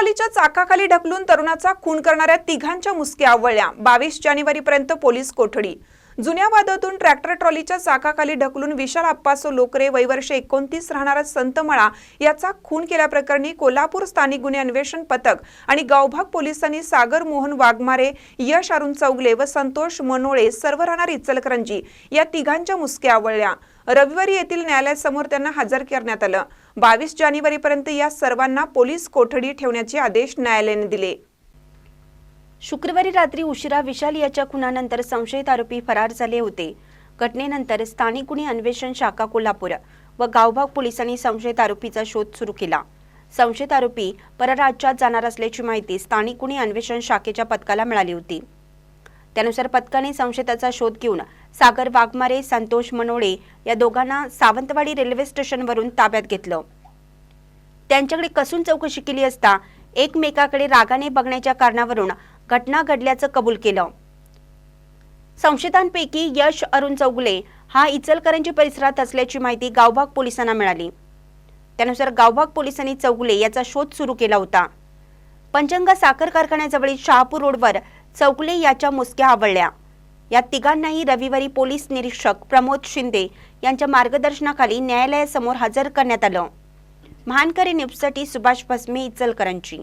ट्रॉलीच्या चाकाखाली ढकलून तरुणाचा खून करणाऱ्या तिघांच्या मुसक्या आवळल्या. बावीस जानेवारीपर्यंत पोलीस कोठडी जुन्या वादातून ट्रॅक्टर ट्रॉलीच्या चाकाखाली ढकलून विशाल अप्पासो लोकरे वैवर्ष एकोणतीस राहणारा संतमळा याचा खून केल्याप्रकरणी कोल्हापूर स्थानिक गुन्हे अन्वेषण पथक आणि गावभाग पोलिसांनी सागर मोहन वाघमारे यश अरुण चौगले व संतोष मनोळे सर्व राहणार इचलकरंजी या तिघांच्या मुसक्या आवळल्या. रविवारी येथील न्यायालयासमोर त्यांना हजर करण्यात आलं. बावीस जानेवारीपर्यंत या सर्वांना पोलीस कोठडी ठेवण्याचे आदेश न्यायालयाने दिले. शुक्रवारी रात्री उशिरा विशाल याच्या खुनानंतर संशयित आरोपी फरार झाले होते. घटनेनंतर स्थानिक गुन्हे अन्वेषण शाखा कोल्हापूर व गावभाग पोलिसांनी संशयित आरोपीचा शोध सुरू केला. संशयित आरोपी परराज्यात जाणार असल्याची माहिती स्थानिक गुन्हे अन्वेषण शाखेच्या पथकाला मिळाली होती. त्यानुसार पथकाने संशयिताचा शोध घेऊन सागर वाघमारे संतोष मनोळे या दोघांना सावंतवाडी रेल्वे स्टेशनवरून ताब्यात घेतलं. त्यांच्याकडे कसून चौकशी केली असता एकमेकाकडे रागाने बघण्याच्या कारणावरून घटना घडल्याचं कबूल केलं. संशयितांपैकी यश अरुण चौगुले हा इचलकरंजी परिसरात असल्याची माहिती गावभाग पोलिसांना मिळाली. त्यानुसार गावभाग पोलिसांनी चौगुले याचा शोध सुरू केला होता. पंचंगा साखर कारखान्याजवळील शहापूर रोडवर चौगुले याच्या मुसक्या आवळल्या. या तिघांनाही रविवारी पोलीस निरीक्षक प्रमोद शिंदे यांच्या मार्गदर्शनाखाली न्यायालयासमोर हजर करण्यात आलं. महानकरी न्यूजसाठी सुभाष भस्मे इचलकरंजी.